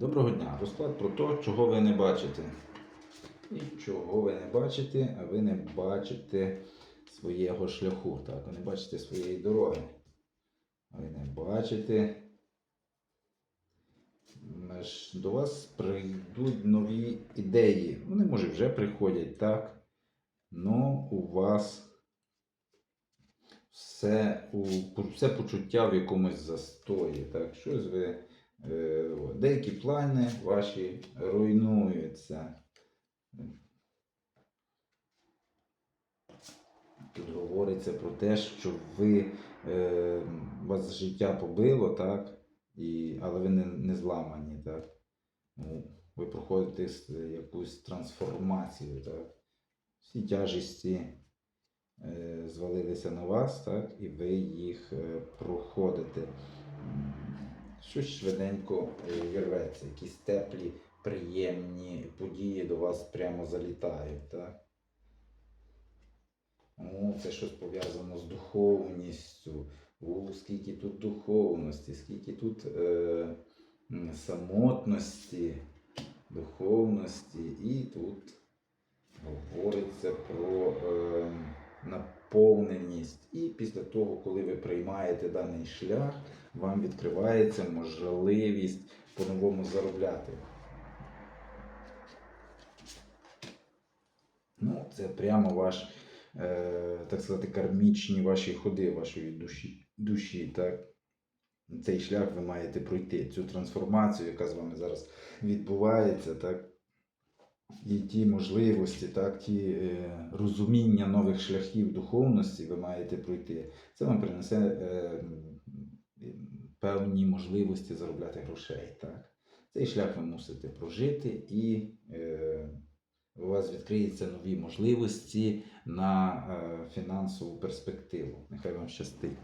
Доброго дня. Розклад про те, чого ви не бачите. І чого ви не бачите, а ви не бачите свого шляху. Так, ви не бачите своєї дороги. Ви не бачите. До вас прийдуть нові ідеї. Вони, може, вже приходять, так? Но у вас все, все почуття в якомусь застої. Так? Щось ви. Деякі плани ваші руйнуються. Тут говориться про те, що ви е, вас життя побило, так? І, але ви не, не зламані, так? Ну, ви проходите якусь трансформацію, так? Всі тяжесті е, звалилися на вас, так? І ви їх е, проходите. Щось швиденько е, вірветься, якісь теплі, приємні події до вас прямо залітають, так? О, це щось пов'язано з духовністю. О, скільки тут духовності, скільки тут е, самотності, духовності, і тут говориться про е, наповненість. І після того, коли ви приймаєте даний шлях, вам відкривається можливість по-новому заробляти. Ну, це прямо ваш, е, так сказати, кармічні ваші ходи вашої душі. душі так? Цей шлях ви маєте пройти, цю трансформацію, яка з вами зараз відбувається, так? І ті можливості, так, ті е, розуміння нових шляхів духовності ви маєте пройти. Це вам принесе е, певні можливості заробляти грошей. Так? Цей шлях ви мусите прожити, і е, у вас відкриються нові можливості на фінансову перспективу. Нехай вам щастить.